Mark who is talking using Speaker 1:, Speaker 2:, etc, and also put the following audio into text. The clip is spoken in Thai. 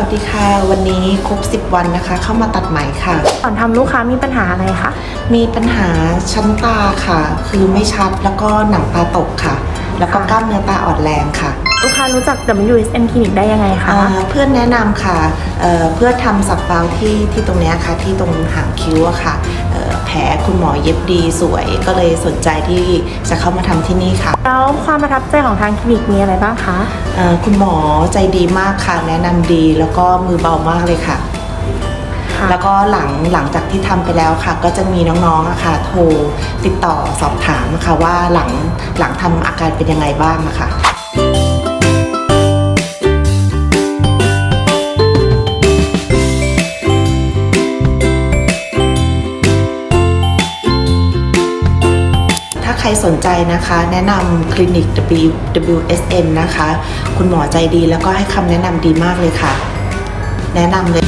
Speaker 1: วัสดีค่ะ วันนี้ครบ 10 วันนะคะ เข้ามาตัดไหมค่ะ
Speaker 2: ก่อนทำลูกค้ามีปัญหาอะไรคะ
Speaker 1: มีปัญหาชั้นตาค่ะ คือไม่ชัดแล้วก็หนังตาตกค่ะ แล้วก็กล้ามเนื้อตาอ่อนแรงค่ะ
Speaker 2: ลูกค้ารู้จัก WSN Clinic ได้ยังไงคะ
Speaker 1: เอ่อเพื่อนแนะนำค่ะเอ่อเพื่อทำสับเปาที่ที่ตรงเนี้ยค่ะ ที่ตรงหางคิ้วอะค่ะเอ่อแผลคุณหมอเย็บดีสวยก็เลยสนใจที่จะเข้ามาทำที่นี่ค่ะ
Speaker 2: แล้วความประทับใจของทางคลินิกมีอะไรบ้างคะ
Speaker 1: เอ่อคุณหมอใจดีมากค่ะ แนะนำดีแล้วก็มือเบามากเลยค่ะ
Speaker 2: ค่ะ
Speaker 1: แล้วก็หลังหลังจากที่ทำไปแล้วค่ะ ก็จะมีน้องๆอะค่ะ โทรติดต่อสอบถามนะคะว่าหลังหลังทำอาการเป็นยังไงบ้างนะคะ ใครสนใจนะคะ แนะนำคลินิก W WSN นะคะ คุณหมอใจดีแล้วก็ให้คำแนะนำดีมากเลยค่ะ แนะนำเลย